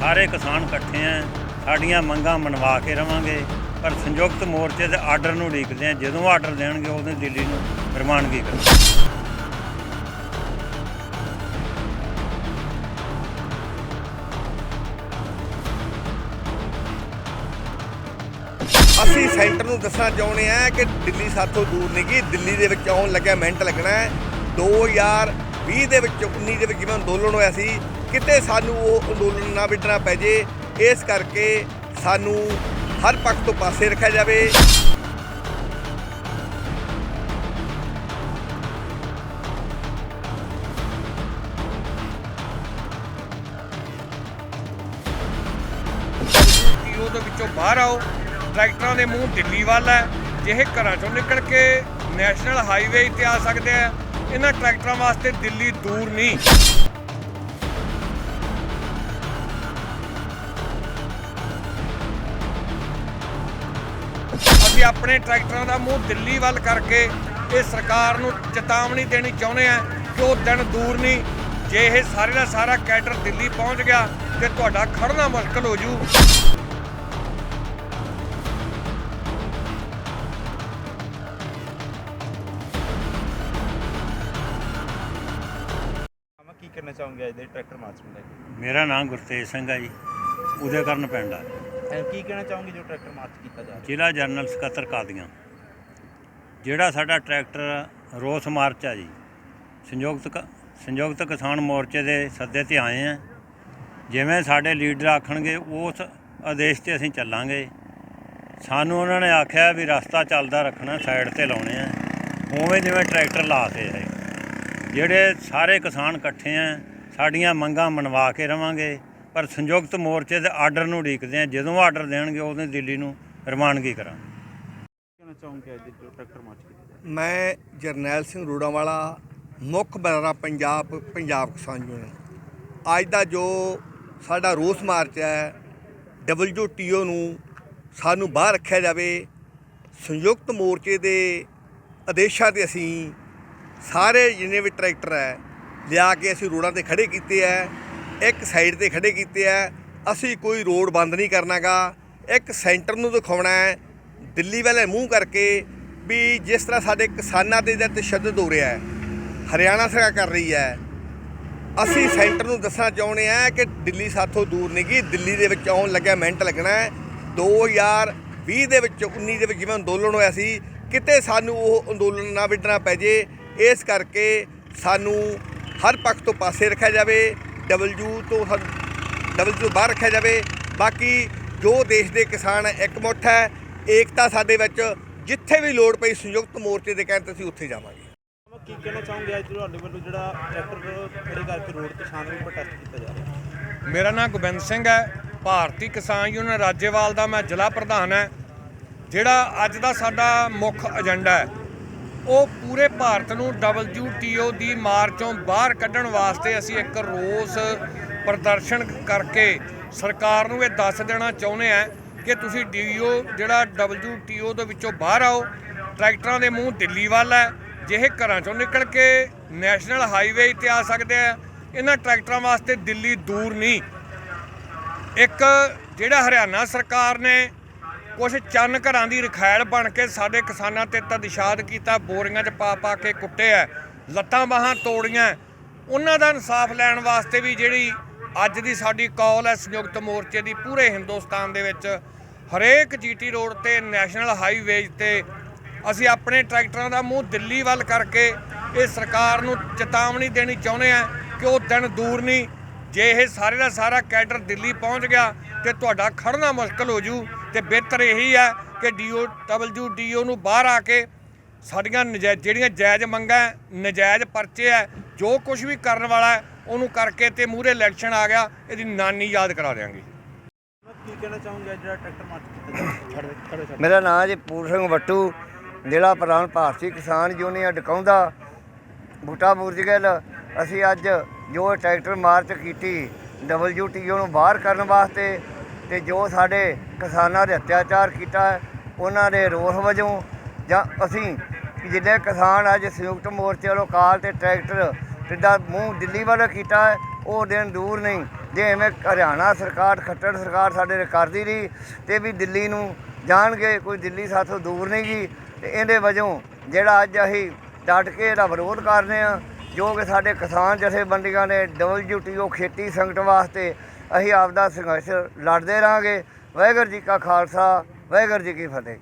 ਸਾਰੇ ਕਿਸਾਨ ਇਕੱਠੇ ਆ। ਸਾਡੀਆਂ ਮੰਗਾਂ ਮਨਵਾ ਕੇ ਰਵਾਂਗੇ। ਪਰ ਸੰਯੁਕਤ ਮੋਰਚੇ ਦੇ ਆਰਡਰ ਨੂੰ ਉਡੀਕਦੇ ਆ। ਜਦੋਂ ਆਰਡਰ ਦੇਣਗੇ, ਉਦੋਂ ਦਿੱਲੀ ਨੂੰ ਰਵਾਨਗੀ ਕਰਾਂਗੇ ਅਸੀਂ ਸੈਂਟਰ ਨੂੰ ਦੱਸਣਾ ਚਾਹੁੰਦੇ ਆ ਕਿ ਦਿੱਲੀ ਸਾਥੋਂ ਦੂਰ ਨਹੀਂ ਗਈ ਦਿੱਲੀ ਦੇ ਵਿੱਚ ਆਉਣ ਲੱਗਿਆ ਮਿੰਟ ਲੱਗਣਾ। ਹੈ 2020 ਦੇ ਵਿੱਚ 19 ਦੇ ਵਿੱਚ ਜਿਵੇਂ ਅੰਦੋਲਨ ਹੋਇਆ ਸੀ ਕਿਤੇ ਸਾਨੂੰ ਉਹ ਅੰਦੋਲਨ ਨਾ ਵਿਟਣਾ ਪੈ ਜੇ, ਇਸ ਕਰਕੇ ਸਾਨੂੰ ਹਰ ਪੱਖ ਤੋਂ ਪਾਸੇ ਰੱਖਿਆ ਜਾਵੇ। ਟੀਓ ਦੇ ਵਿੱਚੋਂ ਬਾਹਰ ਆਓ, ਟਰੈਕਟਰਾਂ ਦੇ ਮੂੰਹ ਦਿੱਲੀ ਵੱਲ ਹੈ, ਜੇ ਘਰਾਂ ਚੋਂ ਨਿਕਲ ਕੇ ਨੈਸ਼ਨਲ ਹਾਈਵੇ ਤੇ ਆ ਸਕਦੇ ਆ, ਇਹਨਾਂ ਟਰੈਕਟਰਾਂ ਵਾਸਤੇ ਦਿੱਲੀ ਦੂਰ ਨਹੀਂ। ਅਸੀਂ ਆਪਣੇ ਟਰੈਕਟਰਾਂ ਦਾ ਮੂੰਹ ਦਿੱਲੀ ਵੱਲ ਕਰਕੇ ਇਹ ਸਰਕਾਰ ਨੂੰ ਚੇਤਾਵਨੀ ਦੇਣੀ ਚਾਹੁੰਦੇ ਆ ਕਿ ਉਹ ਦਿਨ ਦੂਰ ਨਹੀਂ ਜੇ ਇਹ ਸਾਰੇ ਦਾ ਸਾਰਾ ਕੈਡਰ ਦਿੱਲੀ ਪਹੁੰਚ ਗਿਆ ਤੇ ਤੁਹਾਡਾ ਖੜਨਾ ਮੁਸ਼ਕਲ ਹੋ ਜੂ। ਕੀ ਕਰਨਾ ਚਾਹੂੰਗਾ ਅੱਜ ਦੇ ਟਰੈਕਟਰ ਮਾਰਚ ਨੂੰ ਲੈ ਕੇ ਮੇਰਾ ਨਾਮ ਗੁਰਤੇਜ ਸਿੰਘ ਹੈ ਜੀ ਉਹਦੇ ਕਰਨ ਪਿੰਡ ਆ। ਅਹ ਕੀ ਕਹਿਣਾ ਚਾਹੂੰਗੇ ਜੋ ਟਰੈਕਟਰ ਮਾਰਚ ਕੀਤਾ ਜਾ ਰਿਹਾ? ਜ਼ਿਲ੍ਹਾ ਜਨਰਲ ਸਕੱਤਰ ਕਾਦੀਆਂ। ਜਿਹੜਾ ਸਾਡਾ ਟਰੈਕਟਰ ਰੋਸ ਮਾਰਚ ਆ ਜੀ, ਸੰਯੁਕਤ ਕ- ਸੰਯੁਕਤ ਕਿਸਾਨ ਮੋਰਚੇ ਦੇ ਸੱਦੇ ਤੇ ਆਏ ਆ। ਜਿਵੇਂ ਸਾਡੇ ਲੀਡਰ ਆਖਣਗੇ, ਉਸ ਆਦੇਸ਼ ਤੇ ਅਸੀਂ ਚੱਲਾਂਗੇ। ਸਾਨੂੰ ਉਹਨਾਂ ਨੇ ਆਖਿਆ ਵੀ ਰਸਤਾ ਚੱਲਦਾ ਰੱਖਣਾ, ਸਾਈਡ ਤੇ ਲਾਉਣੇ ਆ। ਉਵੇਂ ਜਿਵੇਂ ਟਰੈਕਟਰ ਲਾਤੇ ਹੈ ਜਿਹੜੇ ਸਾਰੇ ਕਿਸਾਨ ਇਕੱਠੇ ਆ, ਸਾਡੀਆਂ ਮੰਗਾਂ ਮਨਵਾ ਕੇ ਰਵਾਂਗੇ। ਪਰ ਸੰਯੁਕਤ ਮੋਰਚੇ ਦੇ ਆਰਡਰ ਨੂੰ ਉਡੀਕਦੇ ਆ ਜਦੋਂ ਆਰਡਰ ਦੇਣਗੇ ਉਦੋਂ ਦਿੱਲੀ ਨੂੰ ਰਵਾਨਗੀ ਕਰਾਂਗੇ। ਕਹਿਣਾ ਚਾਹੂੰਗਾ ਅੱਜ ਦੇ ਜੋ ਟਰੈਕਟਰ ਮਾਰਚ ਕੀਤਾ ਜਾ ਰਿਹਾ ਮੈਂ ਜਰਨੈਲ ਸਿੰਘ ਰੋੜਾਵਾਲਾ ਮੁੱਖ ਬਰਾਰਾ ਪੰਜਾਬ ਪੰਜਾਬ ਕਿਸਾਨ ਯੂਨੀਅਨ। ਅੱਜ ਦਾ ਜੋ ਸਾਡਾ ਰੋਸ ਮਾਰਚ ਹੈ ਡਬਲਯੂਟੀਓ ਨੂੰ ਸਾਨੂੰ ਬਾਹਰ ਰੱਖਿਆ ਜਾਵੇ ਸੰਯੁਕਤ ਮੋਰਚੇ ਦੇ ਆਦੇਸ਼ਾਂ ਤੇ ਅਸੀਂ ਸਾਰੇ ਜਿੰਨੇ ਵੀ ਟਰੈਕਟਰ ਹੈ ਲਿਆ ਕੇ ਅਸੀਂ ਰੋਡਾਂ ਤੇ ਖੜੇ ਕੀਤੇ ਹੈ। ਇੱਕ ਸਾਈਡ ਤੇ ਖੜੇ ਕੀਤੇ ਹੈ ਅਸੀਂ ਕੋਈ ਰੋਡ ਬੰਦ ਨਹੀਂ ਕਰਨਾਗਾ। ਇੱਕ ਸੈਂਟਰ ਨੂੰ ਦਿਖਾਉਣਾ ਹੈ। ਦਿੱਲੀ ਵਾਲੇ ਮੂੰਹ ਕਰਕੇ ਵੀ ਜਿਸ ਤਰ੍ਹਾਂ ਸਾਡੇ ਕਿਸਾਨਾਂ ਤੇ ਤਸ਼ੱਦਦ ਹੋ ਰਿਹਾ ਹੈ, ਹਰਿਆਣਾ ਸਰਕਾਰ ਕਰ ਰਹੀ ਹੈ। ਅਸੀਂ ਸੈਂਟਰ ਨੂੰ ਦੱਸਣਾ ਚਾਹੁੰਦੇ ਆ ਕਿ ਦਿੱਲੀ ਸਾਥੋਂ ਦੂਰ ਨਹੀਂ ਗਈ ਦਿੱਲੀ ਦੇ ਵਿੱਚ ਆਉਣ ਲੱਗਿਆ ਮਿੰਟ ਲੱਗਣਾ ਹੈ। 2020 ਦੇ ਵਿੱਚ 19 ਦੇ ਵਿੱਚ ਜਿਵੇਂ ਅੰਦੋਲਨ ਹੋਇਆ ਸੀ, ਕਿਤੇ ਸਾਨੂੰ ਉਹ ਅੰਦੋਲਨ ਨਾ ਵਿੱਢਣਾ ਪੈ ਜੇ। ਇਸ ਕਰਕੇ ਸਾਨੂੰ ਹਰ ਪੱਖ ਤੋਂ ਪਾਸੇ ਰੱਖਿਆ ਜਾਵੇ। ਡਬਲਯੂ ਤੋਂ ਡਬਲਯੂ ਤੋਂ ਬਾਹਰ ਰੱਖਿਆ ਜਾਵੇ। ਬਾਕੀ ਜੋ ਦੇਸ਼ ਦੇ ਕਿਸਾਨ ਹੈ ਇਕਮੁੱਠ ਹੈ ਏਕਤਾ ਸਾਡੇ ਵਿੱਚ ਜਿੱਥੇ ਵੀ ਲੋੜ ਪਈ ਸੰਯੁਕਤ ਮੋਰਚੇ ਦੇ ਕਹਿਣ ਤੇ ਅਸੀਂ ਉੱਥੇ ਜਾਵਾਂਗੇ। ਮੈਂ ਕੀ ਕਹਿਣਾ ਚਾਹੂੰਗਾ ਅੱਜ ਤੁਹਾਡੇ ਵੱਲੋਂ ਜਿਹੜਾ ਟਰੈਕਟਰ ਖੜੇ ਕਰਕੇ ਰੋਡ ਤੇ ਸ਼ਾਂਤਮਈ ਪ੍ਰੋਟੈਸਟ ਕੀਤਾ ਜਾ ਰਿਹਾ? ਮੇਰਾ ਨਾਮ ਗੋਬਿੰਦ ਸਿੰਘ ਹੈ। ਭਾਰਤੀ ਕਿਸਾਨ ਯੂਨੀਅਨ ਰਾਜੇਵਾਲ ਦਾ ਮੈਂ ਜ਼ਿਲ੍ਹਾ ਪ੍ਰਧਾਨ ਹੈ। ਜਿਹੜਾ ਅੱਜ ਦਾ ਸਾਡਾ ਮੁੱਖ ਏਜੰਡਾ ਹੈ ਉਹ ਪੂਰੇ ਭਾਰਤ ਨੂੰ WTO ਦੀ ਮਾਰ ਚੋਂ ਬਾਹਰ ਕੱਢਣ ਵਾਸਤੇ ਅਸੀਂ ਇੱਕ ਰੋਸ ਪ੍ਰਦਰਸ਼ਨ ਕਰਕੇ ਸਰਕਾਰ ਨੂੰ ਇਹ ਦੱਸ ਦੇਣਾ ਚਾਹੁੰਦੇ ਆ ਕਿ ਤੁਸੀਂ ਡੀਓ ਜਿਹੜਾ WTO ਦੇ ਵਿੱਚੋਂ ਬਾਹਰ ਆਓ, ਟਰੈਕਟਰਾਂ ਦੇ ਮੂੰਹ ਦਿੱਲੀ ਵੱਲ ਹੈ, ਜਿਹੇ ਘਰਾਂ ਚੋਂ ਨਿਕਲ ਕੇ ਨੈਸ਼ਨਲ ਹਾਈਵੇ ਤੇ ਆ ਸਕਦੇ ਆ, ਇਹਨਾਂ ਟਰੈਕਟਰਾਂ ਵਾਸਤੇ ਦਿੱਲੀ ਦੂਰ ਨਹੀਂ। ਇੱਕ ਜਿਹੜਾ ਹਰਿਆਣਾ ਸਰਕਾਰ ਨੇ ਕੁਝ ਚੰਨ ਘਰਾਂ ਦੀ ਰਖੈਲ ਬਣ ਕੇ ਸਾਡੇ ਕਿਸਾਨਾਂ ਤੇ ਤਦਿਸ਼ਾਦ ਕੀਤਾ, ਬੋਰੀਆਂ 'ਚ ਪਾ ਪਾ ਕੇ ਕੁੱਟਿਆ ਲੱਤਾਂ ਬਾਹਾਂ ਤੋੜੀਆਂ ਉਹਨਾਂ ਦਾ ਇਨਸਾਫ ਲੈਣ ਵਾਸਤੇ ਵੀ ਜਿਹੜੀ ਅੱਜ ਦੀ ਸਾਡੀ ਕਾਲ ਹੈ ਸੰਯੁਕਤ ਮੋਰਚੇ ਦੀ, ਪੂਰੇ ਹਿੰਦੁਸਤਾਨ ਦੇ ਵਿੱਚ ਹਰੇਕ ਜੀਟੀ ਰੋਡ ਤੇ, ਨੈਸ਼ਨਲ ਹਾਈਵੇਜ਼ ਤੇ ਅਸੀਂ ਆਪਣੇ ਟਰੈਕਟਰਾਂ ਦਾ ਮੂੰਹ ਦਿੱਲੀ ਵੱਲ ਕਰਕੇ ਇਹ ਸਰਕਾਰ ਨੂੰ ਚੇਤਾਵਨੀ ਦੇਣੀ ਚਾਹੁੰਦੇ ਆ ਕਿ ਉਹ ਦਿਨ ਦੂਰ ਨਹੀਂ, ਜੇ ਇਹ ਸਾਰੇ ਦਾ ਸਾਰਾ ਕੈਡਰ ਦਿੱਲੀ ਪਹੁੰਚ ਗਿਆ ਤੇ ਤੁਹਾਡਾ ਖੜਨਾ ਮੁਸ਼ਕਲ ਹੋ ਜੂ ਤੇ ਬਿਹਤਰ ਇਹੀ ਹੈ ਕਿ ਡੀਓ ਡਬਲਯੂਡੀਓ ਨੂੰ ਬਾਹਰ ਆ ਕੇ ਸਾਡੀਆਂ ਨਜਾਇਜ਼ ਜਿਹੜੀਆਂ ਜਾਇਜ਼ ਮੰਗਾਂ ਨਜਾਇਜ਼ ਪਰਚੇ ਹੈ ਜੋ ਕੁਝ ਵੀ ਕਰਨ ਵਾਲਾ ਹੈ ਉਹਨੂੰ ਕਰਕੇ ਤੇ ਮੂਹਰੇ ਇਲੈਕਸ਼ਨ ਆ ਗਿਆ ਇਹਦੀ ਨਾਨੀ ਯਾਦ ਕਰਾ ਦਿਆਂਗੇ। ਮੈਂ ਕੀ ਕਹਿਣਾ ਚਾਹੂੰਗਾ ਜਿਹੜਾ ਟਰੈਕਟਰ ਮਾਰਚ ਕੀਤਾ ਮੇਰਾ ਨਾਮ ਜੀ ਪੂਰ ਸਿੰਘ ਵੱਟੂ ਜ਼ਿਲ੍ਹਾ ਪ੍ਰਧਾਨ ਭਾਰਤੀ ਕਿਸਾਨ ਯੂਨੀਅਨ ਡਕਾਉਂਦਾ ਬੂਟਾ ਬੁਰਜਗਲ ਅਸੀਂ ਅੱਜ ਜੋ ਟਰੈਕਟਰ ਮਾਰਚ ਕੀਤੀ WTO ਨੂੰ ਬਾਹਰ ਕਰਨ ਵਾਸਤੇ ਤੇ ਜੋ ਸਾਡੇ ਕਿਸਾਨਾਂ ਦੇ ਅਤਿਆਚਾਰ ਕੀਤਾ ਹੈ, ਉਹਨਾਂ ਦੇ ਰੋਸ ਵਜੋਂ ਜਾਂ ਅਸੀਂ ਜਿੰਨੇ ਕਿਸਾਨ ਅੱਜ ਸੰਯੁਕਤ ਮੋਰਚੇ ਵੱਲੋਂ ਕਾਲ ਤੇ ਟਰੈਕਟਰ ਜਿੱਦਾਂ ਮੂੰਹ ਦਿੱਲੀ ਵੱਲ ਕੀਤਾ ਹੈ, ਉਹ ਦਿਨ ਦੂਰ ਨਹੀਂ। ਜੇ ਐਵੇਂ ਹਰਿਆਣਾ ਸਰਕਾਰ ਖੱਟੜ ਸਰਕਾਰ ਸਾਡੇ ਕਰਦੀ ਰਹੀ ਤੇ ਵੀ ਦਿੱਲੀ ਨੂੰ ਜਾਣਗੇ ਕੋਈ ਦਿੱਲੀ ਸਾਥੋਂ ਦੂਰ ਨਹੀਂ ਗਈ ਤੇ ਇਹਦੇ ਵਜੋਂ ਜਿਹੜਾ ਅੱਜ ਅਸੀਂ ਡਟ ਕੇ ਇਹਦਾ ਵਿਰੋਧ ਕਰਦੇ ਆ ਜੋ ਕਿ ਸਾਡੇ ਕਿਸਾਨ ਜਥੇਬੰਦੀਆਂ ਨੇ ਡਬਲਯੂਟੀਓ ਖੇਤੀ ਸੰਗਠਨ ਵਾਸਤੇ ਅਸੀਂ ਆਪਦਾ ਸੰਘਰਸ਼ ਲੜਦੇ ਰਹਾਂਗੇ। ਵਾਹਿਗੁਰੂ ਜੀ ਕਾ ਖਾਲਸਾ, ਵਾਹਿਗੁਰੂ ਜੀ ਕੀ ਫਤਿਹ।